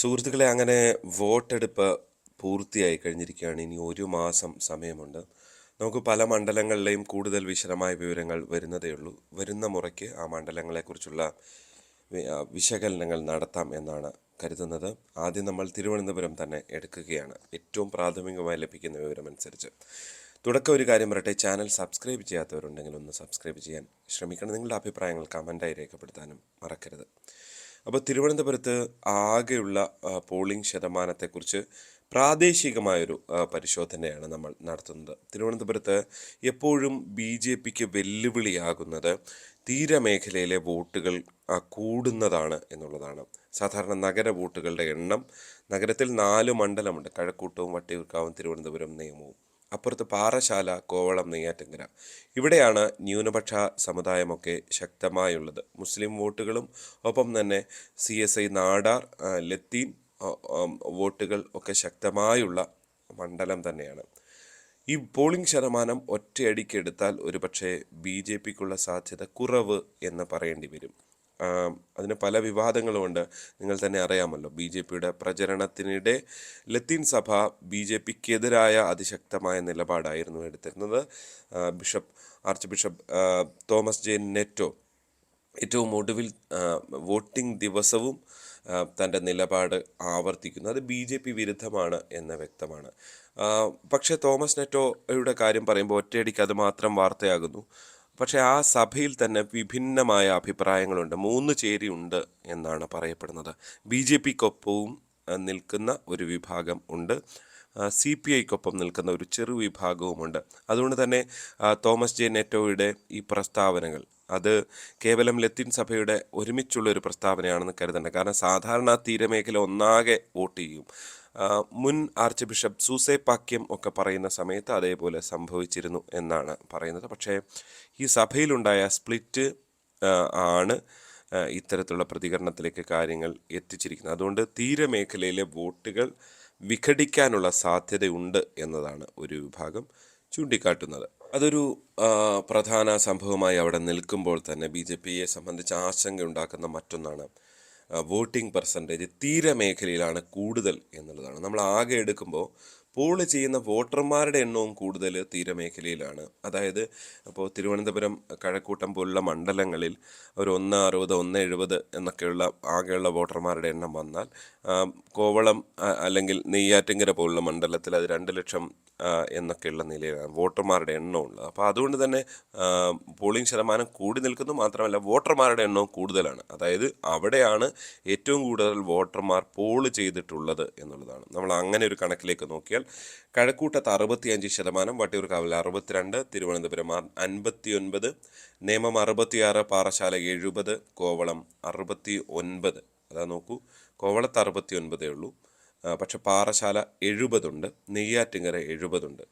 സുഹൃത്തുക്കളെ അങ്ങനെ വോട്ടെടുപ്പ് പൂർത്തിയായി കഴിഞ്ഞിരിക്കുകയാണ്. ഇനി ഒരു മാസം സമയമുണ്ട്. നമുക്ക് പല മണ്ഡലങ്ങളിലെയും കൂടുതൽ വിശദമായ വിവരങ്ങൾ വരുന്നതേ ഉള്ളൂ. വരുന്ന മുറയ്ക്ക് ആ മണ്ഡലങ്ങളെക്കുറിച്ചുള്ള വിശകലനങ്ങൾ നടത്താം എന്നാണ് കരുതുന്നത്. ആദ്യം നമ്മൾ തിരുവനന്തപുരം തന്നെ എടുക്കുകയാണ്. ഏറ്റവും പ്രാഥമികമായി ലഭിക്കുന്ന വിവരമനുസരിച്ച്. തുടക്കം ഒരു കാര്യം പറയട്ടെ. ചാനൽ സബ്സ്ക്രൈബ് ചെയ്യാത്തവരുണ്ടെങ്കിൽ ഒന്ന് സബ്സ്ക്രൈബ് ചെയ്യാൻ ശ്രമിക്കണം. നിങ്ങളുടെ അഭിപ്രായങ്ങൾ കമന്റായി രേഖപ്പെടുത്താനും മറക്കരുത്. അപ്പോൾ തിരുവനന്തപുരത്ത് ആകെയുള്ള പോളിംഗ് ശതമാനത്തെക്കുറിച്ച് പ്രാദേശികമായൊരു പരിശോധനയാണ് നമ്മൾ നടത്തുന്നത്. തിരുവനന്തപുരത്ത് എപ്പോഴും ബി ജെ പിക്ക് വെല്ലുവിളിയാകുന്നത് തീരമേഖലയിലെ വോട്ടുകൾ കൂടുന്നതാണ് എന്നുള്ളതാണ്. സാധാരണ നഗര വോട്ടുകളുടെ എണ്ണം നഗരത്തിൽ നാല് മണ്ഡലമുണ്ട്. കഴക്കൂട്ടവും വട്ടിയൂർക്കാവും തിരുവനന്തപുരം നിയമവും. അപ്പുറത്ത് പാറശാല കോവളം നെയ്യാറ്റങ്കര ഇവിടെയാണ് ന്യൂനപക്ഷ സമുദായമൊക്കെ ശക്തമായുള്ളത്. മുസ്ലിം വോട്ടുകളും ഒപ്പം തന്നെ സി എസ് ഐ നാടാർ ലത്തീൻ വോട്ടുകൾ ഒക്കെ ശക്തമായുള്ള മണ്ഡലം തന്നെയാണ്. ഈ പോളിംഗ് ശതമാനം ഒറ്റയടിക്കെടുത്താൽ ഒരുപക്ഷെ ബി ജെ പിക്കുള്ള സാധ്യത കുറവ് എന്ന് പറയേണ്ടി വരും. അതിന് പല വിവാദങ്ങളുമുണ്ട് നിങ്ങൾ തന്നെ അറിയാമല്ലോ ബി ജെ പിയുടെ പ്രചരണത്തിനിടെ ലത്തീൻ സഭ ബി ജെ പിക്കെതിരായ അതിശക്തമായ നിലപാടായിരുന്നു എടുത്തിരുന്നത്. Bishop archbishop Thomas J Netto ഏറ്റവും ഒടുവിൽ വോട്ടിംഗ് ദിവസവും തന്റെ നിലപാട് ആവർത്തിക്കുന്നു. അത് ബി ജെ പി വിരുദ്ധമാണ് എന്ന് വ്യക്തമാണ്. പക്ഷേ തോമസ് നെറ്റോയുടെ കാര്യം പറയുമ്പോൾ ഒറ്റയടിക്ക് അത് മാത്രം വാർത്തയാകുന്നു. പക്ഷേ ആ സഭയിൽ തന്നെ വിഭിന്നമായ അഭിപ്രായങ്ങളുണ്ട്. മൂന്ന് ചേരിയുണ്ട് എന്നാണ് പറയപ്പെടുന്നത്. ബി ജെ പിക്കൊപ്പവും നിൽക്കുന്ന ഒരു വിഭാഗം ഉണ്ട്. സി പി ഐക്കൊപ്പം നിൽക്കുന്ന ഒരു ചെറു വിഭാഗവുമുണ്ട്. അതുകൊണ്ട് തന്നെ തോമസ് ജെ നെറ്റോയുടെ ഈ പ്രസ്താവനകൾ അത് കേവലം ലത്തീൻ സഭയുടെ ഒരുമിച്ചുള്ള ഒരു പ്രസ്താവനയാണെന്ന് കരുതണ്ട. കാരണം സാധാരണ തീരമേഖല ഒന്നാകെ വോട്ട് ചെയ്യും. മുൻ ആർച്ച് ബിഷപ്പ് സൂസെ പാക്യം ഒക്കെ പറയുന്ന സമയത്ത് അതേപോലെ സംഭവിച്ചിരുന്നു എന്നാണ് പറയുന്നത്. പക്ഷേ ഈ സഭയിലുണ്ടായ സ്പ്ലിറ്റ് ആണ് ഇത്തരത്തിലുള്ള പ്രതികരണത്തിലേക്ക് കാര്യങ്ങൾ എത്തിച്ചിരിക്കുന്നത്. അതുകൊണ്ട് തീരമേഖലയിലെ വോട്ടുകൾ വിഘടിക്കാനുള്ള സാധ്യതയുണ്ട് എന്നതാണ് ഒരു വിഭാഗം ചൂണ്ടിക്കാട്ടുന്നത്. അതൊരു പ്രധാന സംഭവമായി അവിടെ നിൽക്കുമ്പോൾ തന്നെ ബി ജെ പിയെ സംബന്ധിച്ച് ആശങ്ക ഉണ്ടാക്കുന്ന മറ്റൊന്നാണ് വോട്ടിംഗ് പെർസെന്റേജ് തീരമേഖലയിലാണ് കൂടുതൽ എന്നുള്ളതാണ്. നമ്മൾ ആകെ എടുക്കുമ്പോൾ പോൾ ചെയ്യുന്ന വോട്ടർമാരുടെ എണ്ണവും കൂടുതൽ തീരമേഖലയിലാണ് അതായത് അപ്പോൾ തിരുവനന്തപുരം കഴക്കൂട്ടം പോലുള്ള മണ്ഡലങ്ങളിൽ ഒരു ഒന്ന് അറുപത് ഒന്ന് എഴുപത് എന്നൊക്കെയുള്ള ആകെയുള്ള വോട്ടർമാരുടെ എണ്ണം വന്നാൽ കോവളം അല്ലെങ്കിൽ നെയ്യാറ്റിങ്കര പോലുള്ള മണ്ഡലത്തിൽ അത് രണ്ട് ലക്ഷം എന്നൊക്കെയുള്ള നിലയിലാണ് വോട്ടർമാരുടെ എണ്ണം ഉള്ളത്. അപ്പോൾ അതുകൊണ്ട് തന്നെ പോളിംഗ് ശതമാനം കൂടി നിൽക്കുന്നു. മാത്രമല്ല വോട്ടർമാരുടെ എണ്ണവും കൂടുതലാണ്. അതായത് അവിടെയാണ് ഏറ്റവും കൂടുതൽ വോട്ടർമാർ പോൾ ചെയ്തിട്ടുള്ളത് എന്നുള്ളതാണ്. നമ്മൾ അങ്ങനെ ഒരു കണക്കിലേക്ക് നോക്കിയാൽ കഴക്കൂട്ടത്ത് അറുപത്തിയഞ്ച് ശതമാനം വട്ടിയൂർക്കാവിൽ അറുപത്തിരണ്ട് തിരുവനന്തപുരം അൻപത്തി ഒൻപത് നേമം അറുപത്തിയാറ് പാറശാല എഴുപത് കോവളം അറുപത്തി ഒൻപത് അതാ നോക്കൂ കോവളത്ത് അറുപത്തി ഒൻപതേ ഉള്ളൂ പക്ഷേ പാറശാല എഴുപതുണ്ട് നെയ്യാറ്റിങ്ങര എഴുപതുണ്ട്.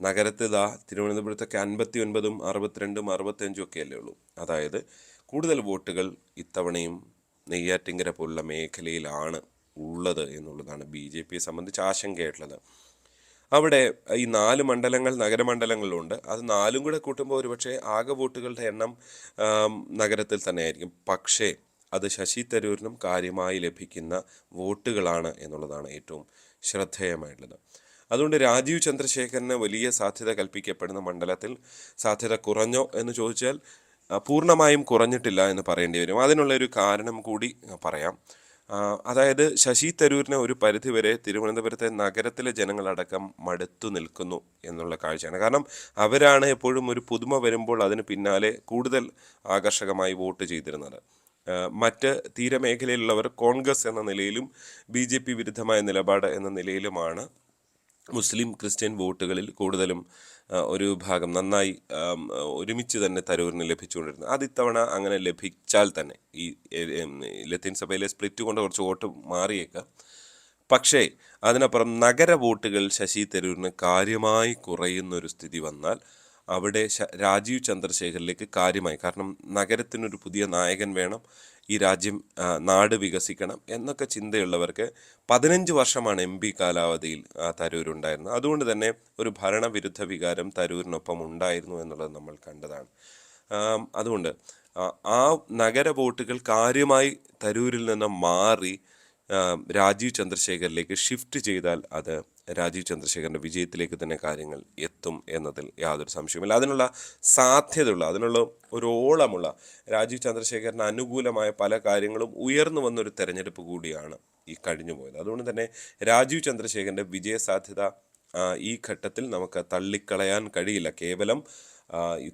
നഗരത്തിൽ ഇതാ തിരുവനന്തപുരത്തൊക്കെ അൻപത്തി ഒൻപതും അറുപത്തിരണ്ടും അറുപത്തഞ്ചും ഒക്കെ അല്ലേ ഉള്ളൂ. അതായത് കൂടുതൽ വോട്ടുകൾ ഇത്തവണയും നെയ്യാറ്റിങ്കര പോലുള്ള മേഖലയിലാണ് ഉള്ളത് എന്നുള്ളതാണ് ബി ജെ പിയെ സംബന്ധിച്ച് ആശങ്കയായിട്ടുള്ളത്. അവിടെ ഈ നാല് മണ്ഡലങ്ങൾ നഗരമണ്ഡലങ്ങളിലുണ്ട് അത് നാലും കൂടെ കൂട്ടുമ്പോൾ ഒരുപക്ഷെ ആകെ വോട്ടുകളുടെ എണ്ണം നഗരത്തിൽ തന്നെയായിരിക്കും. പക്ഷേ അത് ശശി തരൂരിനും കാര്യമായി ലഭിക്കുന്ന വോട്ടുകളാണ് എന്നുള്ളതാണ് ഏറ്റവും ശ്രദ്ധേയമായിട്ടുള്ളത്. അതുകൊണ്ട് രാജീവ് ചന്ദ്രശേഖരന് വലിയ സാധ്യത കൽപ്പിക്കപ്പെടുന്ന മണ്ഡലത്തിൽ സാധ്യത കുറഞ്ഞോ എന്ന് ചോദിച്ചാൽ പൂർണമായും കുറഞ്ഞിട്ടില്ല എന്ന് പറയേണ്ടി വരും. അതിനുള്ള ഒരു കാരണം കൂടി പറയാം. അതായത് ശശി തരൂരിനെ ഒരു പരിധിവരെ തിരുവനന്തപുരത്തെ നഗരത്തിലെ ജനങ്ങളടക്കം മടുത്തു നിൽക്കുന്നു എന്നുള്ള കാഴ്ചയാണ്. കാരണം അവരാണ് എപ്പോഴും ഒരു പുതുമ വരുമ്പോൾ അതിന് പിന്നാലെ കൂടുതൽ ആകർഷകമായി വോട്ട് ചെയ്തിരുന്നത്. മറ്റ് തീരമേഖലയിലുള്ളവർ കോൺഗ്രസ് എന്ന നിലയിലും ബി വിരുദ്ധമായ നിലപാട് എന്ന നിലയിലുമാണ് മുസ്ലിം ക്രിസ്ത്യൻ വോട്ടുകളിൽ കൂടുതലും ഒരു ഭാഗം നന്നായി ഒരുമിച്ച് തന്നെ തരൂരിന് ലഭിച്ചുകൊണ്ടിരുന്നു. അത് ഇത്തവണ അങ്ങനെ ലഭിച്ചാൽ തന്നെ ഈ ലത്തീൻ സഭയിലെ സ്പ്ലിറ്റ് കൊണ്ട് കുറച്ച് വോട്ട് മാറിയേക്കാം. പക്ഷേ അതിനപ്പുറം നഗര വോട്ടുകൾ ശശി തരൂരിന് കാര്യമായി കുറയുന്നൊരു സ്ഥിതി വന്നാൽ അവിടെ രാജീവ് ചന്ദ്രശേഖറിലേക്ക് കാര്യമായി. കാരണം നഗരത്തിനൊരു പുതിയ നായകൻ വേണം. ഈ രാജ്യം നാട് വികസിക്കണം എന്നൊക്കെ ചിന്തയുള്ളവർക്ക് പതിനഞ്ച് വർഷമാണ് എം പി കാലാവധിയിൽ തരൂരുണ്ടായിരുന്നത്. അതുകൊണ്ട് തന്നെ ഒരു ഭരണവിരുദ്ധ വികാരം തരൂരിനൊപ്പം ഉണ്ടായിരുന്നു എന്നുള്ളത് നമ്മൾ കണ്ടതാണ്. അതുകൊണ്ട് ആ നഗര വോട്ടുകൾ കാര്യമായി തരൂരിൽ നിന്ന് മാറി രാജീവ് ചന്ദ്രശേഖറിലേക്ക് ഷിഫ്റ്റ് ചെയ്താൽ അത് രാജീവ് ചന്ദ്രശേഖരന്റെ വിജയത്തിലേക്ക് തന്നെ കാര്യങ്ങൾ എത്തും എന്നതിൽ യാതൊരു സംശയവുമില്ല. അതിനുള്ള സാധ്യതയുള്ള അതിനുള്ള ഒരു ഓളമുള്ള രാജീവ് ചന്ദ്രശേഖരന് അനുകൂലമായ പല കാര്യങ്ങളും ഉയർന്നു വന്നൊരു തെരഞ്ഞെടുപ്പ് കൂടിയാണ് ഈ കഴിഞ്ഞു പോയത് അതുകൊണ്ട് തന്നെ രാജീവ് ചന്ദ്രശേഖരന്റെ വിജയ സാധ്യത ഈ ഘട്ടത്തിൽ നമുക്ക് തള്ളിക്കളയാൻ കഴിയില്ല. കേവലം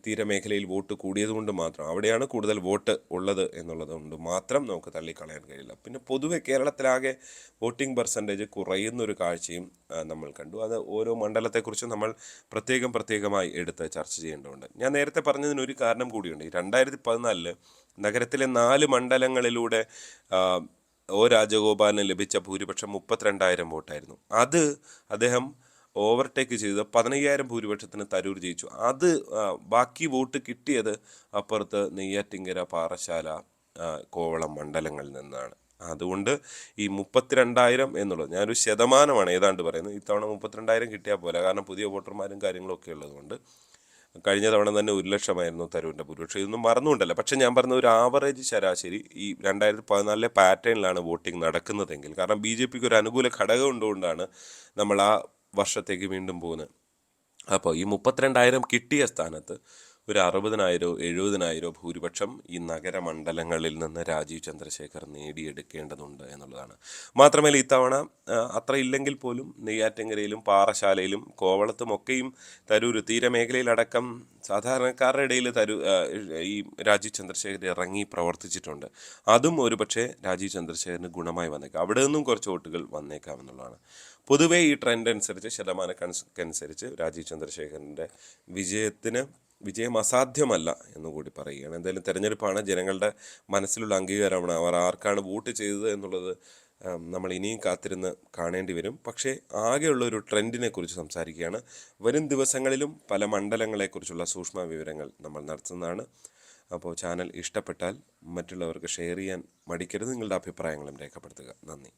തീരമേഖലയിൽ വോട്ട് കൂടിയതുകൊണ്ട് മാത്രം. അവിടെയാണ് കൂടുതൽ വോട്ട് ഉള്ളത് എന്നുള്ളത് കൊണ്ട് മാത്രം നമുക്ക് തള്ളിക്കളയാൻ കഴിയില്ല. പിന്നെ പൊതുവെ കേരളത്തിലാകെ വോട്ടിംഗ് പെർസെന്റേജ് കുറയുന്നൊരു കാഴ്ചയും നമ്മൾ കണ്ടു. അത് ഓരോ മണ്ഡലത്തെക്കുറിച്ചും നമ്മൾ പ്രത്യേകം പ്രത്യേകമായി എടുത്ത് ചർച്ച ചെയ്യേണ്ടതുണ്ട്. ഞാൻ നേരത്തെ പറഞ്ഞതിന് ഒരു കാരണം കൂടിയുണ്ട്. രണ്ടായിരത്തി പതിനാലിൽ നഗരത്തിലെ നാല് മണ്ഡലങ്ങളിലൂടെ ഒ രാജഗോപാലിന് ലഭിച്ച ഭൂരിപക്ഷം മുപ്പത്തിരണ്ടായിരം വോട്ടായിരുന്നു. അത് അദ്ദേഹം ഓവർടേക്ക് ചെയ്ത് പതിനയ്യായിരം ഭൂരിപക്ഷത്തിന് തരൂർ ജയിച്ചു. അത് ബാക്കി വോട്ട് കിട്ടിയത് അപ്പുറത്ത് നെയ്യാറ്റിങ്കര പാറശാല കോവളം മണ്ഡലങ്ങളിൽ നിന്നാണ്. അതുകൊണ്ട് ഈ മുപ്പത്തിരണ്ടായിരം എന്നുള്ളത് ഞാനൊരു ശതമാനമാണ് ഏതാണ്ട് പറയുന്നത്. ഇത്തവണ മുപ്പത്തിരണ്ടായിരം കിട്ടിയാൽ പോലെ കാരണം പുതിയ വോട്ടർമാരും കാര്യങ്ങളും ഒക്കെ ഉള്ളതുകൊണ്ട് കഴിഞ്ഞ തവണ തന്നെ ഒരു ലക്ഷമായിരുന്നു തരൂരിന്റെ ഭൂരിപക്ഷം. ഇതൊന്നും മറന്നുകൊണ്ടല്ല. പക്ഷേ ഞാൻ പറഞ്ഞ ഒരു ആവറേജ് ശരാശരി ഈ രണ്ടായിരത്തി പതിനാലിലെ പാറ്റേണിലാണ് വോട്ടിംഗ് നടക്കുന്നതെങ്കിൽ കാരണം ബി ജെ പിക്ക് ഒരു അനുകൂല ഘടകം ഉണ്ടുകൊണ്ടാണ് നമ്മൾ ആ വർഷത്തേക്ക് വീണ്ടും പോകുന്നത്. അപ്പോൾ ഈ മുപ്പത്തിരണ്ടായിരം കിട്ടിയ സ്ഥാനത്ത് ഒരു അറുപതിനായിരോ എഴുപതിനായിരോ ഭൂരിപക്ഷം ഈ നഗരമണ്ഡലങ്ങളിൽ നിന്ന് രാജീവ് ചന്ദ്രശേഖർ നേടിയെടുക്കേണ്ടതുണ്ട് എന്നുള്ളതാണ്. മാത്രമല്ല ഇത്തവണ അത്ര ഇല്ലെങ്കിൽ പോലും നെയ്യാറ്റിങ്കരയിലും പാറശാലയിലും കോവളത്തും ഒക്കെയും തരൂർ തീരമേഖലയിലടക്കം സാധാരണക്കാരുടെ ഇടയിൽ തരൂ ഈ രാജീവ് ചന്ദ്രശേഖർ ഇറങ്ങി പ്രവർത്തിച്ചിട്ടുണ്ട്. അതും ഒരുപക്ഷെ രാജീവ് ചന്ദ്രശേഖരന് ഗുണമായി വന്നേക്കാം. അവിടെ നിന്നും കുറച്ച് വോട്ടുകൾ വന്നേക്കാം എന്നുള്ളതാണ്. പൊതുവേ ഈ ട്രെൻഡ് അനുസരിച്ച് ശതമാന കണക്കനുസരിച്ച് രാജീവ് ചന്ദ്രശേഖരന്റെ വിജയത്തിന് വിജയം അസാധ്യമല്ല എന്നുകൂടി പറയുകയാണ്. എന്തായാലും തിരഞ്ഞെടുപ്പാണ്. ജനങ്ങളുടെ മനസ്സിലുള്ള അംഗീകാരമാണ് അവർ ആർക്കാണ് വോട്ട് ചെയ്തത് എന്നുള്ളത് നമ്മൾ ഇനിയും കാത്തിരുന്ന് കാണേണ്ടി വരും. പക്ഷേ ആകെയുള്ള ഒരു ട്രെൻഡിനെ കുറിച്ച് സംസാരിക്കുകയാണ്. വരും ദിവസങ്ങളിലും പല മണ്ഡലങ്ങളെക്കുറിച്ചുള്ള സൂക്ഷ്മ വിവരങ്ങൾ നമ്മൾ നടത്തുന്നതാണ്. അപ്പോൾ ചാനൽ ഇഷ്ടപ്പെട്ടാൽ മറ്റുള്ളവർക്ക് ഷെയർ ചെയ്യാൻ മടിക്കരുത്. നിങ്ങളുടെ അഭിപ്രായങ്ങളും രേഖപ്പെടുത്തുക. നന്ദി.